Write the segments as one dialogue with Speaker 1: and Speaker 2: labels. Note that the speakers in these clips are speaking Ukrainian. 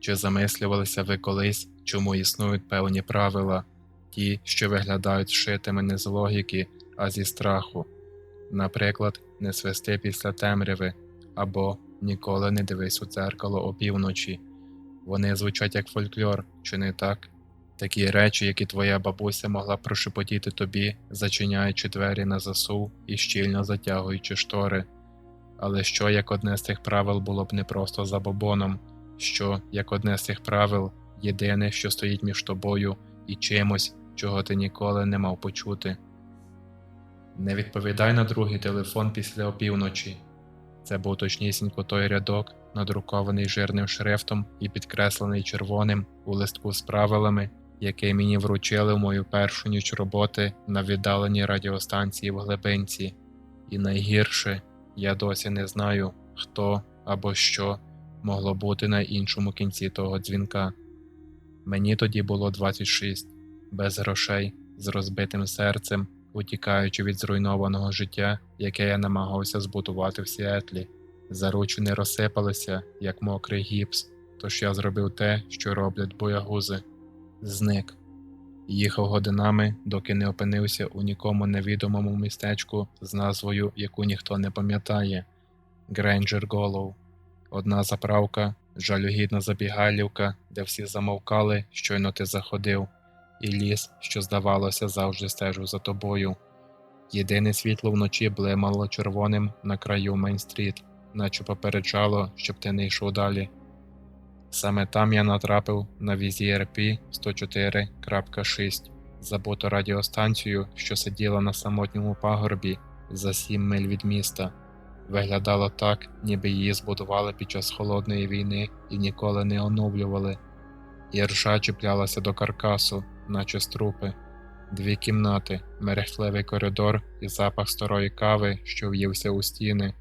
Speaker 1: Чи замислювалися ви колись, чому існують певні правила, ті, що виглядають шитими не з логіки, а зі страху? Наприклад, не свисти після темряви або ніколи не дивись у дзеркало опівночі. Вони звучать як фольклор, чи не так? Такі речі, які твоя бабуся могла прошепотіти тобі, зачиняючи двері на засув і щільно затягуючи штори. Але що як одне з цих правил було б не просто забобоном, що як одне з цих правил єдине, що стоїть між тобою і чимось, чого ти ніколи не мав почути. Не відповідай на другий телефон після опівночі. Це був точнісінько той рядок, надрукований жирним шрифтом і підкреслений червоним у листку з правилами, який мені вручили в мою першу ніч роботи на віддаленій радіостанції в Глибинці. І найгірше, я досі не знаю, хто або що могло бути на іншому кінці того дзвінка. Мені тоді було 26, без грошей, з розбитим серцем, утікаючи від зруйнованого життя, яке я намагався збудувати в Сіетлі. Заручини розсипалися, як мокрий гіпс, тож я зробив те, що роблять боягузи. Зник. Їхав годинами, доки не опинився у нікому невідомому містечку з назвою, яку ніхто не пам'ятає Грейнджер Голоу. Одна заправка, жалюгідна забігайлівка, де всі замовкали, щойно ти заходив, і ліс, що, здавалося, завжди стежив за тобою. Єдине світло вночі блимало червоним на краю Мейн-стріт, наче попереджало, щоб ти не йшов далі. Саме там я натрапив на VZRP 104.6, забуту радіостанцію, що сиділа на самотньому пагорбі за 7 миль від міста. Виглядало так, ніби її збудували під час холодної війни і ніколи не оновлювали. І ржа чіплялася до каркасу, наче струпи. Дві кімнати, мерехтливий коридор і запах старої кави, що в'ївся у стіни.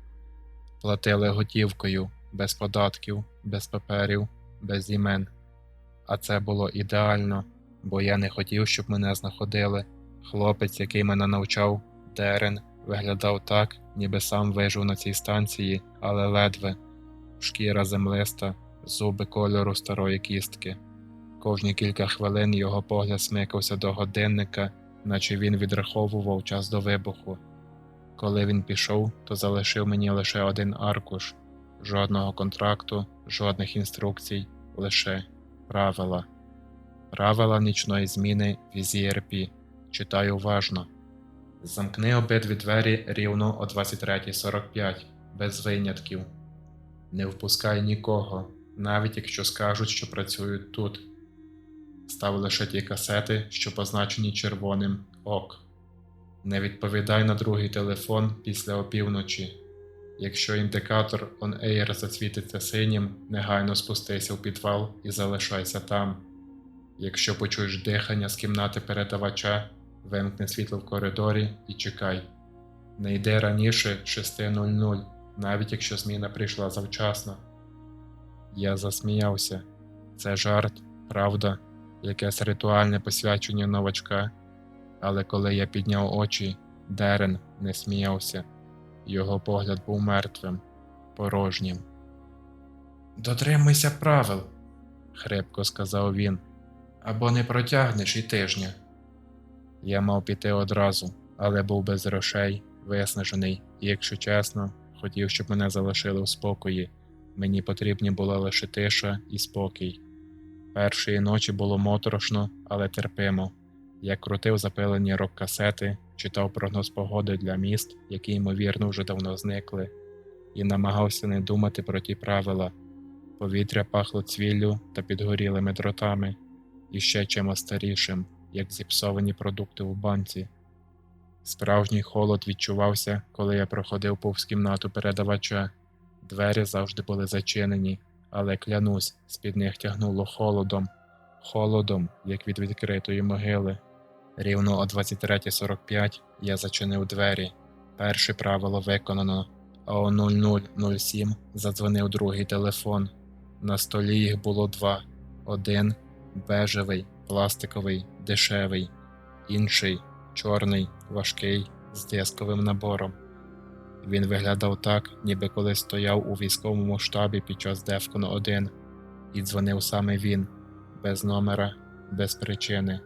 Speaker 1: Платили готівкою, без податків, без паперів, без імен. А це було ідеально, бо я не хотів, щоб мене знаходили. Хлопець, який мене навчав, Дерен, виглядав так, ніби сам вижив на цій станції, але ледве шкіра землиста, зуби кольору старої кістки. Кожні кілька хвилин його погляд смикався до годинника, наче він відраховував час до вибуху. Коли він пішов, то залишив мені лише один аркуш жодного контракту, жодних інструкцій, лише правила. Правила нічної зміни VZRP. Читаю уважно. Замкни обидві двері рівно о 23.45, без винятків. Не впускай нікого, навіть якщо скажуть, що працюють тут. Став лише ті касети, що позначені червоним ок. Не відповідай на другий телефон після опівночі. Якщо індикатор On Air засвітиться синім, негайно спустися в підвал і залишайся там. Якщо почуєш дихання з кімнати передавача, вимкни світло в коридорі і чекай. Не йди раніше 6.00, навіть якщо зміна прийшла завчасно. Я засміявся. Це жарт, правда, якесь ритуальне посвячення новачка. Але коли я підняв очі, Дерен не сміявся. Його погляд був мертвим, порожнім. Дотримуйся правил, хрипко сказав він, або не протягнеш і тижня. Я мав піти одразу, але був без грошей, виснажений, і, якщо чесно, хотів, щоб мене залишили в спокої. Мені потрібні була лише тиша і спокій. Першої ночі було моторошно, але терпимо. Я крутив запилені рок-касети, читав прогноз погоди для міст, які, ймовірно, вже давно зникли, і намагався не думати про ті правила. Повітря пахло цвіллю та підгорілими дротами, і ще чимось старішим, як зіпсовані продукти в банці. Справжній холод відчувався, коли я проходив повз кімнату передавача. Двері завжди були зачинені, але клянусь, з-під них тягнуло холодом, холодом, як від відкритої могили. Рівно о 23.45 я зачинив двері. Перше правило виконано, а о 00.07 задзвонив другий телефон. На столі їх було два: один бежевий, пластиковий, дешевий, інший чорний, важкий, з дисковим набором. Він виглядав так, ніби коли стояв у військовому штабі під час Дефкон 1. і дзвонив саме він, без номера, без причини,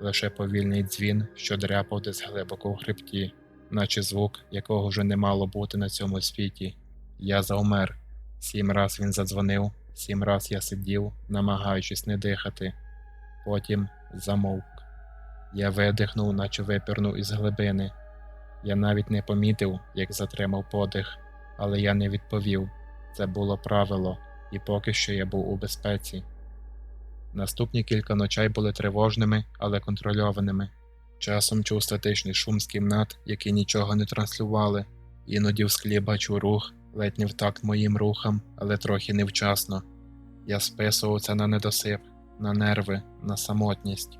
Speaker 1: лише повільний дзвін, що дряпав десь глибоко в хребті, наче звук, якого вже не мало бути на цьому світі. Я завмер. Сім раз він задзвонив, сім раз я сидів, намагаючись не дихати. Потім замовк. Я видихнув, наче випірнув із глибини. Я навіть не помітив, як затримав подих, але я не відповів. Це було правило, і поки що я був у безпеці. Наступні кілька ночей були тривожними, але контрольованими. Часом чув статичний шум з кімнат, які нічого не транслювали, іноді в склі бачу рух, ледь не в такт моїм рухам, але трохи невчасно. Я списував це на недосип, на нерви, на самотність.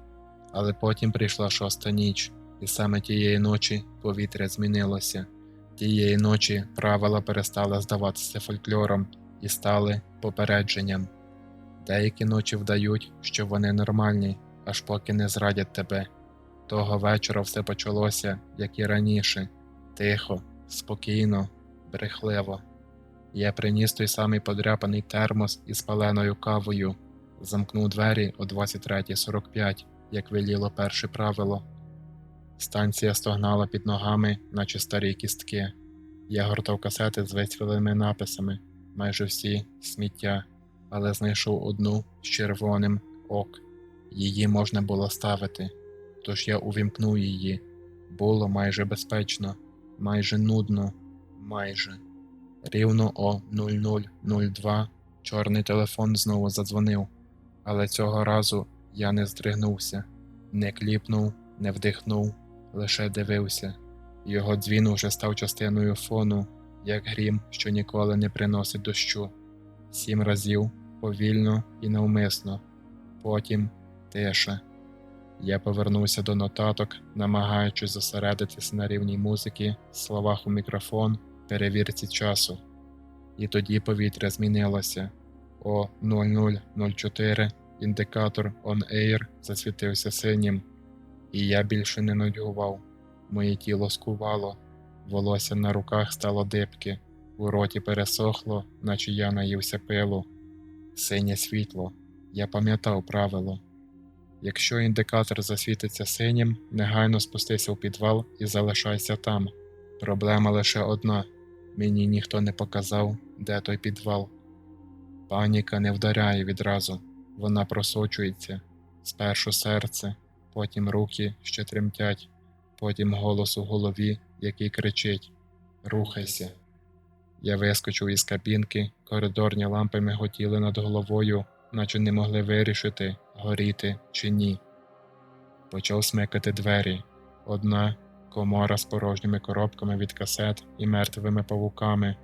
Speaker 1: Але потім прийшла шоста ніч, і саме тієї ночі повітря змінилося. Тієї ночі правила перестали здаватися фольклором і стали попередженням. Деякі ночі вдають, що вони нормальні, аж поки не зрадять тебе. Того вечора все почалося, як і раніше, тихо, спокійно, брехливо. Я приніс той самий подряпаний термос із паленою кавою, замкнув двері о 23.45, як веліло перше правило. Станція стогнала під ногами, наче старі кістки. Я гортав касети з вицвілими написами, майже всі сміття, але знайшов одну з червоним ок. Її можна було ставити, тож я увімкнув її. Було майже безпечно, майже нудно, майже. Рівно о 0002 чорний телефон знову задзвонив, але цього разу я не здригнувся, не кліпнув, не вдихнув, лише дивився. Його дзвін уже став частиною фону, як грім, що ніколи не приносить дощу. Сім разів повільно і навмисно, потім тиша. Я повернувся до нотаток, намагаючись зосередитися на рівні музики, словах у мікрофон, перевірці часу. І тоді повітря змінилося. О 0004 індикатор On Air засвітився синім, і я більше не нудьгував. Моє тіло скувало, волосся на руках стало дибки, у роті пересохло, наче я наївся пилу. Синє світло. Я пам'ятав правило. Якщо індикатор засвітиться синім, негайно спустися в підвал і залишайся там. Проблема лише одна мені ніхто не показав, де той підвал. Паніка не вдаряє відразу, вона просочується спершу серце, потім руки, що тремтять, потім голос у голові, який кричить Рухайся. Я вискочив із кабінки, коридорні лампи миготіли над головою, наче не могли вирішити, горіти чи ні. Почав смикати двері. Одна комора з порожніми коробками від касет і мертвими павуками,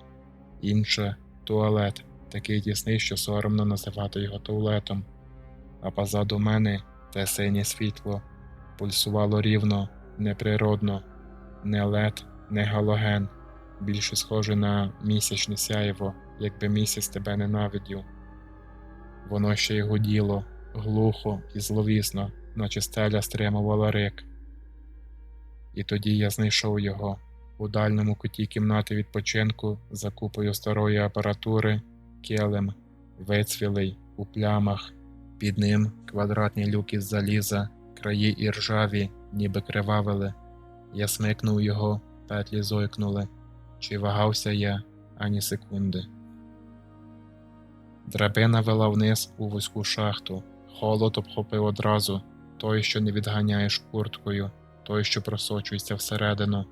Speaker 1: інша туалет, такий тісний, що соромно називати його туалетом. А позаду мене те синє світло пульсувало рівно, неприродно, не лед, не галоген, більше схоже на місячне сяєво, якби місяць тебе ненавидів. Воно ще й гуділо, глухо і зловісно, наче стеля стримувала рик. І тоді я знайшов його у дальньому куті кімнати відпочинку за купою старої апаратури, келем, вицвілий у плямах, під ним квадратні люки з заліза, краї і ржаві, ніби кривавили. Я смикнув його, петлі зойкнули, чи вагався я ані секунди. Драбина вела вниз у вузьку шахту, холод обхопив одразу той, що не відганяєш курткою, той, що просочується всередину.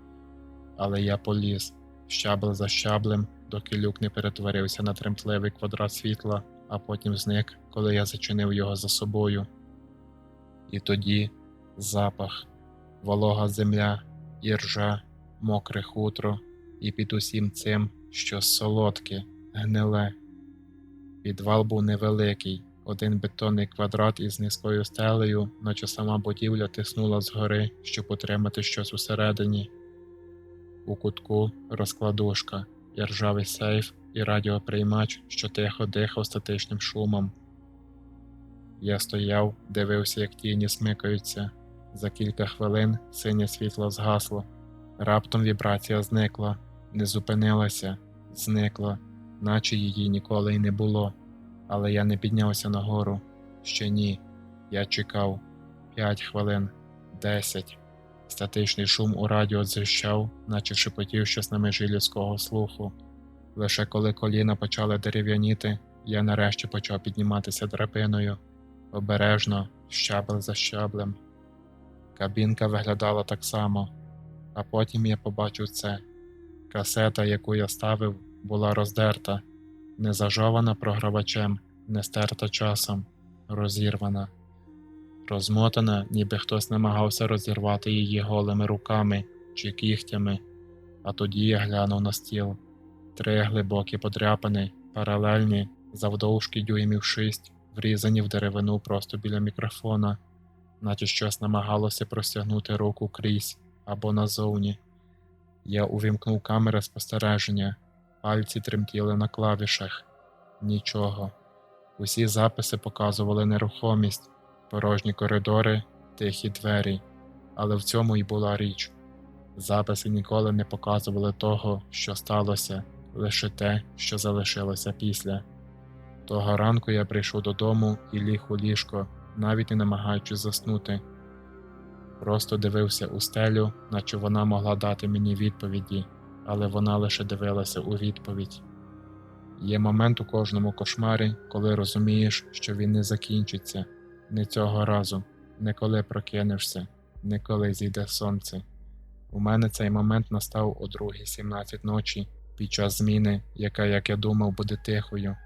Speaker 1: Але я поліз, щабл за щаблем, доки люк не перетворився на тремтливий квадрат світла, а потім зник, коли я зачинив його за собою. І тоді запах, волога земля, іржа, мокре хутро, і під усім цим щось солодке, гниле. Підвал був невеликий, один бетонний квадрат із низькою стелею, наче сама будівля тиснула згори, щоб утримати щось усередині. У кутку розкладушка, і ржавий сейф і радіоприймач, що тихо дихав статичним шумом. Я стояв, дивився, як тіні смикаються. За кілька хвилин синє світло згасло. Раптом вібрація зникла, не зупинилася, зникла, наче її ніколи й не було. Але я не піднявся нагору. Ще ні. Я чекав п'ять хвилин, десять. Статичний шум у радіо дзищав, наче шепотів щось на межі людського слуху. Лише коли коліна почали дерев'яніти, я нарешті почав підніматися драбиною, обережно, щабель за щаблем. Кабінка виглядала так само, а потім я побачив це. Касета, яку я ставив, була роздерта, не зажована програвачем, не стерта часом, розірвана, розмотана, ніби хтось намагався розірвати її голими руками чи кігтями, а тоді я глянув на стіл. Три глибокі подряпини, паралельні, завдовжки дюймів шість, врізані в деревину просто біля мікрофона, наче щось намагалося простягнути руку крізь або назовні. Я увімкнув камери спостереження, пальці тремтіли на клавішах. Нічого. Усі записи показували нерухомість, порожні коридори, тихі двері. Але в цьому й була річ. Записи ніколи не показували того, що сталося, лише те, що залишилося після. Того ранку я прийшов додому і ліг у ліжко, навіть не намагаючись заснути. Просто дивився у стелю, наче вона могла дати мені відповіді, але вона лише дивилася у відповідь. Є момент у кожному кошмарі, коли розумієш, що він не закінчиться, не цього разу, не коли прокинешся, не коли зійде сонце. У мене цей момент настав о 2.17 ночі під час зміни, яка, як я думав, буде тихою.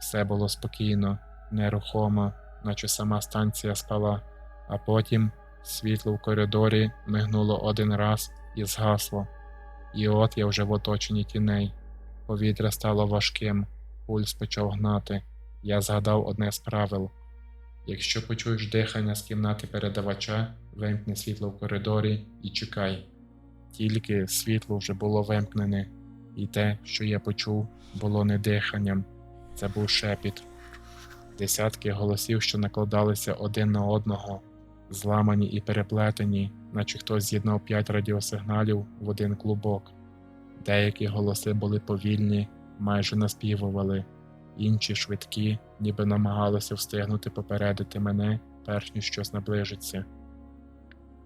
Speaker 1: Все було спокійно, нерухомо, наче сама станція спала, а потім світло в коридорі мигнуло один раз і згасло. І от я вже в оточенні тіней. Повітря стало важким, пульс почав гнати. Я згадав одне з правил: якщо почуєш дихання з кімнати передавача, вимкни світло в коридорі і чекай. Тільки світло вже було вимкнене, і те, що я почув, було не диханням, це був шепіт. Десятки голосів, що накладалися один на одного, зламані і переплетені, наче хтось з'єднав п'ять радіосигналів в один клубок. Деякі голоси були повільні, майже наспівували, інші швидкі, ніби намагалися встигнути попередити мене, перш ніж щось наближиться.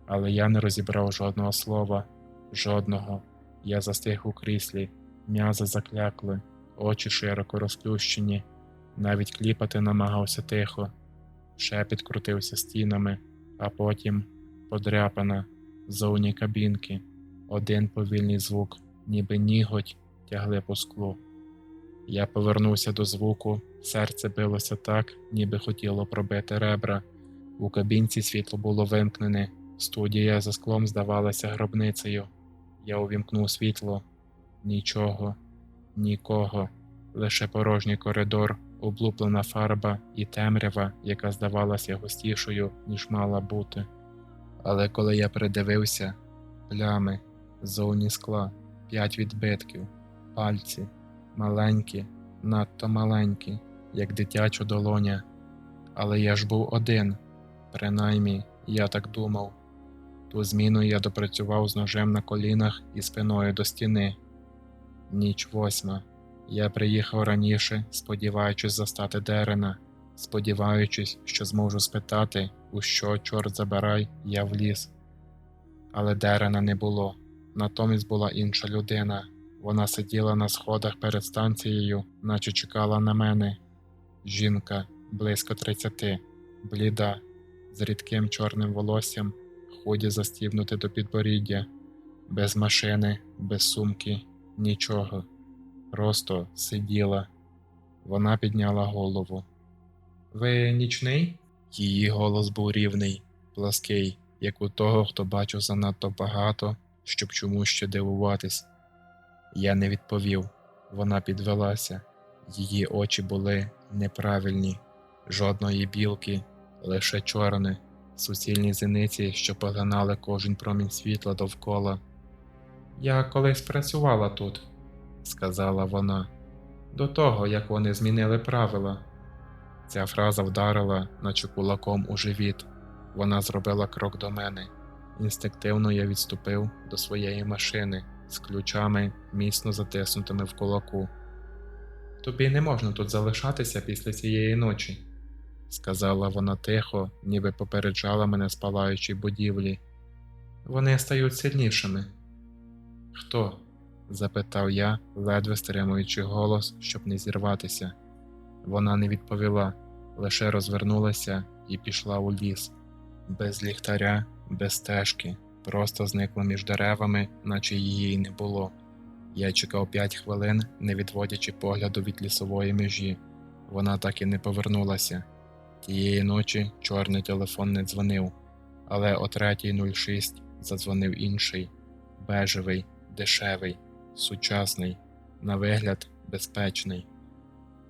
Speaker 1: Але я не розібрав жодного слова, жодного. Я застиг у кріслі, м'язи заклякли, очі широко розплющені, навіть кліпати намагався тихо. Шепіт крутився стінами, а потім подряпана, зовні кабінки, один повільний звук ніби ніготь тягли по склу. Я повернувся до звуку, серце билося так, ніби хотіло пробити ребра. У кабінці світло було вимкнене, студія за склом здавалася гробницею. Я увімкнув світло. Нічого, нікого, лише порожній коридор, облуплена фарба і темрява, яка здавалася густішою, ніж мала бути. Але коли я придивився, плями, зовні скла, п'ять відбитків, пальці, маленькі, надто маленькі, як дитяча долоня. Але я ж був один, принаймні, я так думав. Ту зміну я допрацював з ножем на колінах і спиною до стіни. Ніч восьма. Я приїхав раніше, сподіваючись застати Дерена, сподіваючись, що зможу спитати, у що, чорт забирай, я вліз. Але Дерена не було. Натомість була інша людина. Вона сиділа на сходах перед станцією, наче чекала на мене. Жінка близько тридцяти, бліда, з рідким чорним волоссям, худі застібнути до підборіддя, без машини, без сумки, нічого. Просто сиділа. Вона підняла голову. Ви нічний? Її голос був рівний, плаский, як у того, хто бачив занадто багато щоб чомусь ще дивуватись. Я не відповів, вона підвелася, її очі були неправильні, жодної білки, лише чорне, суцільні зіниці, що поглинали кожен промінь світла довкола. Я колись працювала тут, сказала вона, до того, як вони змінили правила. Ця фраза вдарила, наче кулаком у живіт. Вона зробила крок до мене. Інстинктивно я відступив до своєї машини з ключами, міцно затиснутими в кулаку. Тобі не можна тут залишатися після цієї ночі, сказала вона тихо, ніби попереджала мене з палаючої будівлі. Вони стають сильнішими. Хто? запитав я, ледве стримуючи голос, щоб не зірватися. Вона не відповіла, лише розвернулася і пішла у ліс. Без ліхтаря, без стежки, просто зникла між деревами, наче її й не було. Я чекав п'ять хвилин, не відводячи погляду від лісової межі. Вона так і не повернулася. Тієї ночі чорний телефон не дзвонив, але о 3.06 задзвонив інший бежевий, дешевий, сучасний, на вигляд безпечний.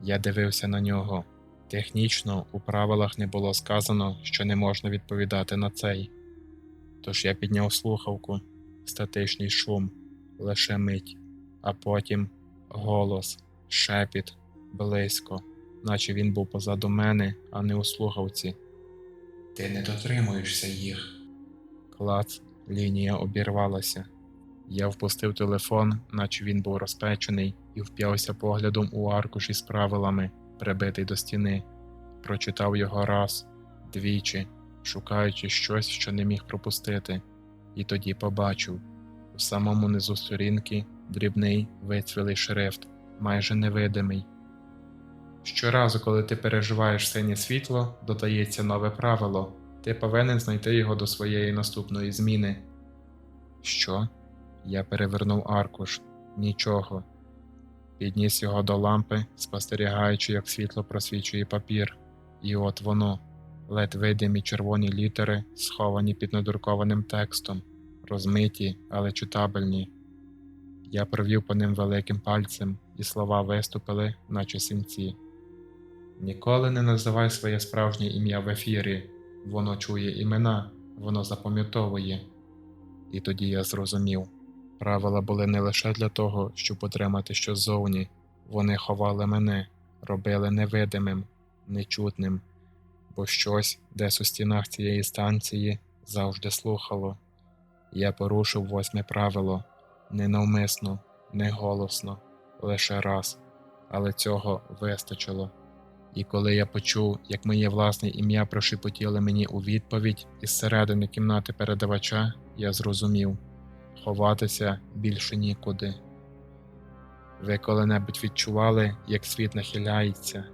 Speaker 1: Я дивився на нього. Технічно у правилах не було сказано, що не можна відповідати на цей. Тож я підняв слухавку, статичний шум, лише мить, а потім голос, шепіт, близько, наче він був позаду мене, а не у слухавці. Ти не дотримуєшся їх. Клац, лінія обірвалася. Я впустив телефон, наче він був розпечений, і вп'явся поглядом у аркуш із правилами, прибитий до стіни. Прочитав його раз, двічі, шукаючи щось, що не міг пропустити, і тоді побачив у самому низу сторінки дрібний вицвілий шрифт, майже невидимий. Щоразу, коли ти переживаєш синє світло, додається нове правило. Ти повинен знайти його до своєї наступної зміни. Що? Я перевернув аркуш. Нічого. Підніс його до лампи, спостерігаючи, як світло просвічує папір. І от воно, ледь видимі червоні літери, сховані під надрукованим текстом, розмиті, але читабельні. Я провів по ним великим пальцем, і слова виступили, наче синці. Ніколи не називай своє справжнє ім'я в ефірі. Воно чує імена, воно запам'ятовує. І тоді я зрозумів. Правила були не лише для того, щоб отримати щось зовні, вони ховали мене, робили невидимим, нечутним, бо щось, десь у стінах цієї станції, завжди слухало. Я порушив восьме правило ненавмисно, не голосно, лише раз, але цього вистачило. І коли я почув, як моє власне ім'я прошепотіли мені у відповідь із середини кімнати передавача, я зрозумів ховатися більше нікуди. Ви коли-небудь відчували, як світ нахиляється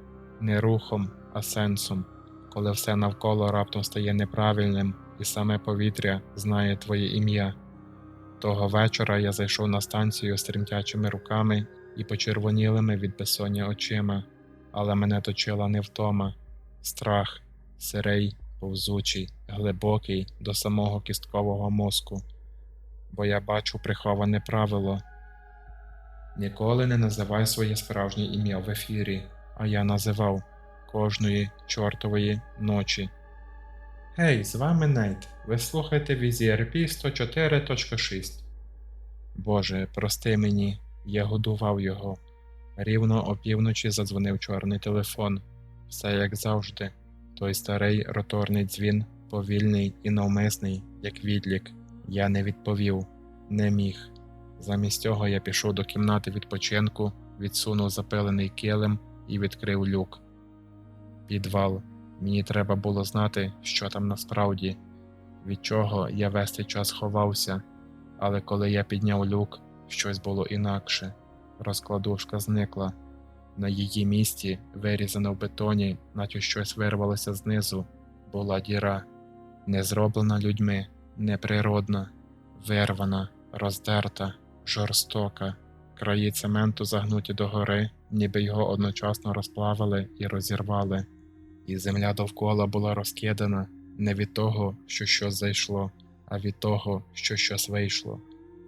Speaker 1: не рухом, а сенсом, коли все навколо раптом стає неправильним, і саме повітря знає твоє ім'я. Того вечора я зайшов на станцію з тремтячими руками і почервонілими від безсоння очима, але мене точила не втома, страх, сирий, повзучий, глибокий до самого кісткового мозку бо я бачу приховане правило. Ніколи не називай своє справжнє ім'я в ефірі, а я називав кожної чортової ночі. Гей, з вами Нейт. Ви слухаєте VZRP 104.6. Боже, прости мені, я годував його. Рівно опівночі задзвонив чорний телефон. Все як завжди. Той старий роторний дзвін, повільний і навмисний, як відлік. Я не відповів, не міг. Замість цього я пішов до кімнати відпочинку, відсунув запилений килим і відкрив люк. Підвал. Мені треба було знати, що там насправді, від чого я весь цей час ховався, але коли я підняв люк, щось було інакше. Розкладушка зникла. На її місці, вирізано в бетоні, наче щось вирвалося знизу, була діра, не зроблена людьми неприродна, вирвана, роздерта, жорстока, краї цементу загнуті догори, ніби його одночасно розплавили і розірвали, і земля довкола була розкидана не від того, що щось зайшло, а від того, що щось вийшло.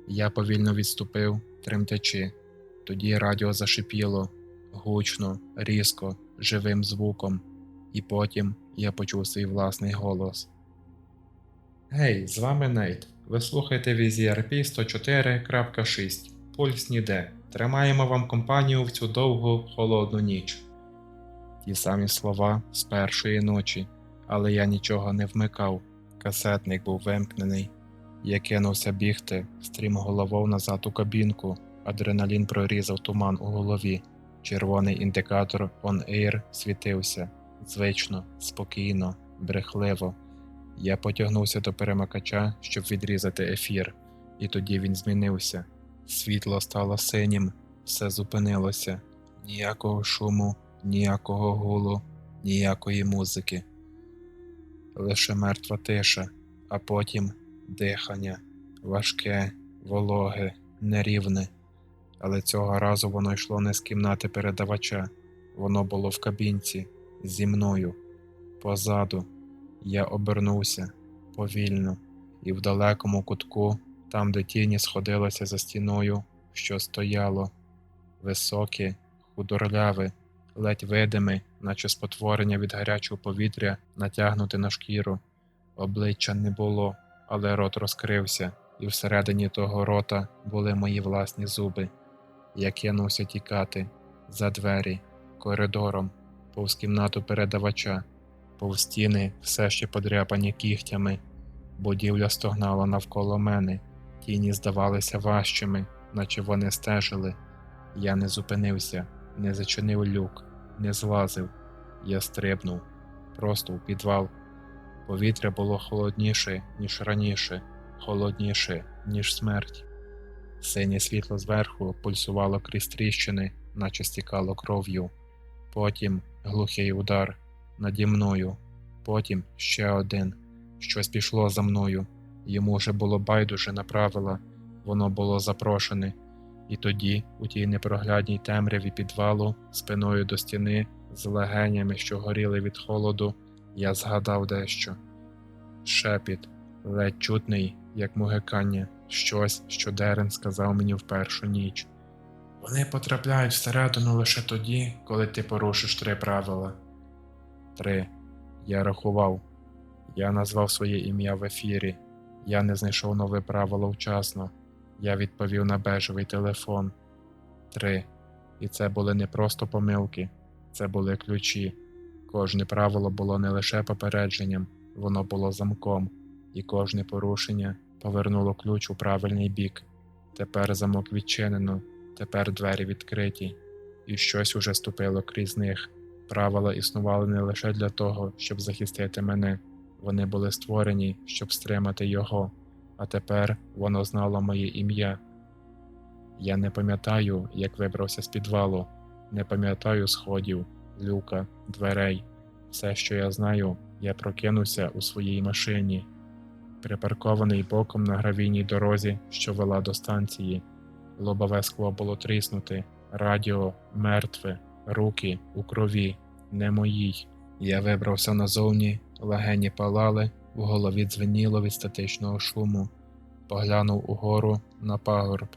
Speaker 1: Я повільно відступив, тремтячи. Тоді радіо зашипіло гучно, різко, живим звуком, і потім я почув свій власний голос. Гей, з вами Нейт. Ви слухаєте VZRP 104.6. Пульс ніде. Тримаємо вам компанію в цю довгу холодну ніч. Ті самі слова з першої ночі, але я нічого не вмикав. Касетник був вимкнений. Я кинувся бігти, стрім головою назад у кабінку. Адреналін прорізав туман у голові. Червоний індикатор on-air світився звично, спокійно, брехливо. Я потягнувся до перемикача, щоб відрізати ефір, і тоді він змінився. Світло стало синім, все зупинилося. Ніякого шуму, ніякого гулу, ніякої музики. Лише мертва тиша, а потім дихання, важке, вологе, нерівне. Але цього разу воно йшло не з кімнати передавача, воно було в кабінці, зі мною, позаду. Я обернувся повільно, і в далекому кутку, там, де тіні сходилися за стіною, що стояло, високе, худорляве, ледь видиме, наче спотворення від гарячого повітря, натягнуте на шкіру. Обличчя не було, але рот розкрився, і всередині того рота були мої власні зуби. Я кинувся тікати за двері, коридором, повз кімнату передавача, повз стіни, все ще подряпані кігтями. Будівля стогнала навколо мене, тіні здавалися важчими, наче вони стежили. Я не зупинився, не зачинив люк, не злазив. Я стрибнув просто у підвал. Повітря було холодніше, ніж раніше, холодніше, ніж смерть. Синє світло зверху пульсувало крізь тріщини, наче стікало кров'ю. Потім глухий удар наді мною, потім ще один. Щось пішло за мною. Йому вже було байдуже на правила, воно було запрошене. І тоді, у тій непроглядній темряві підвалу, спиною до стіни, з легенями, що горіли від холоду, я згадав дещо. Шепіт, ледь чутний, як мугикання, щось, що Дерен сказав мені в першу ніч. Вони потрапляють всередину лише тоді, коли ти порушиш три правила. Три. Я рахував. Я назвав своє ім'я в ефірі. Я не знайшов нове правило вчасно. Я відповів на бежевий телефон. Три. І це були не просто помилки, це були ключі. Кожне правило було не лише попередженням, воно було замком, і кожне порушення повернуло ключ у правильний бік. Тепер замок відчинено, тепер двері відкриті, і щось уже ступило крізь них. Правила існували не лише для того, щоб захистити мене, вони були створені, щоб стримати його, а тепер воно знало моє ім'я. Я не пам'ятаю, як вибрався з підвалу, не пам'ятаю сходів, люка, дверей. Все, що я знаю, я прокинувся у своїй машині, припаркований боком на гравійній дорозі, що вела до станції. Лобове скло було тріснуте, радіо мертве, руки у крові, не моїй. Я вибрався назовні, легені палали, в голові дзвеніло від статичного шуму, поглянув угору на пагорб.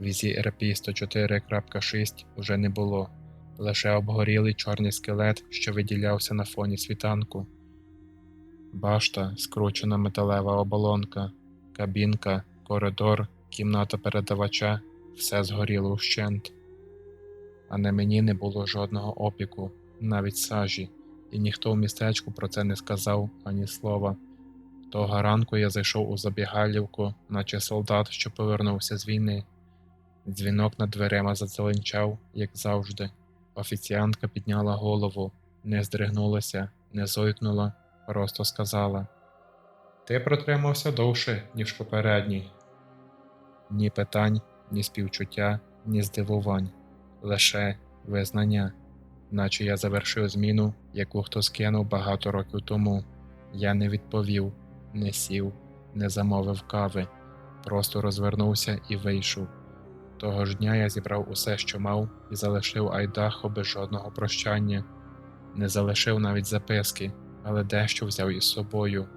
Speaker 1: Візі РП 104.6 уже не було, лише обгорілий чорний скелет, що виділявся на фоні світанку. Башта, скручена металева оболонка, кабінка, коридор, кімната передавача все згоріло вщент. А на мені не було жодного опіку, навіть сажі, і ніхто в містечку про це не сказав ані слова. Того ранку я зайшов у забігалівку, наче солдат, що повернувся з війни. Дзвінок над дверима зазеленчав, як завжди. Офіціантка підняла голову, не здригнулася, не зойкнула, просто сказала: Ти протримався довше, ніж попередній. Ні питань, ні співчуття, ні здивувань, лише визнання, наче я завершив зміну, яку хтось кинув багато років тому. Я не відповів, не сів, не замовив кави, просто розвернувся і вийшов. Того ж дня я зібрав усе, що мав, і залишив Айдахо без жодного прощання, не залишив навіть записки, але дещо взяв із собою.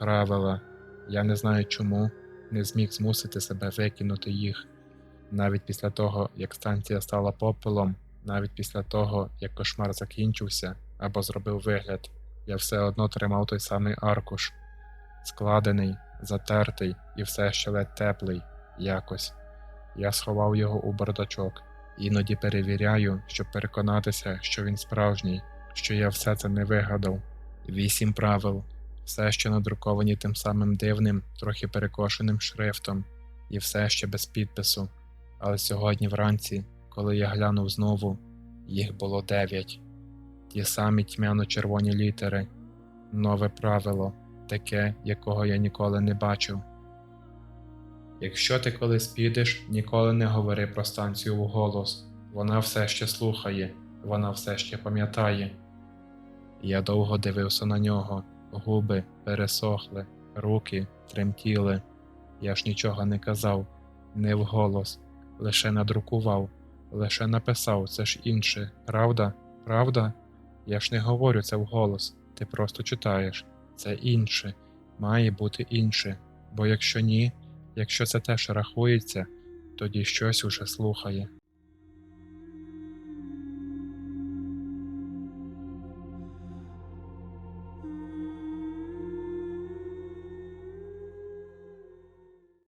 Speaker 1: Правила, я не знаю чому, не зміг змусити себе викинути їх. Навіть після того, як станція стала попелом, навіть після того, як кошмар закінчився або зробив вигляд, я все одно тримав той самий аркуш, складений, затертий і все ще ледь теплий, якось. Я сховав його у бардачок, іноді перевіряю, щоб переконатися, що він справжній, що я все це не вигадав. Вісім правил, все ще надруковані тим самим дивним, трохи перекошеним шрифтом, і все ще без підпису. Але сьогодні вранці, коли я глянув знову, Їх було дев'ять. Ті самі тьмяно-червоні літери, нове правило, таке, якого я ніколи не бачив. Якщо ти колись підеш, ніколи не говори про станцію вголос. Вона все ще слухає, вона все ще пам'ятає. Я довго дивився на нього, губи пересохли, руки тремтіли. Я ж нічого не казав, не вголос, лише надрукував, лише написав це ж інше, правда? Правда? Я ж не говорю це вголос, ти просто читаєш. Це інше, має бути інше, бо якщо ні, якщо це теж рахується, тоді щось уже слухає.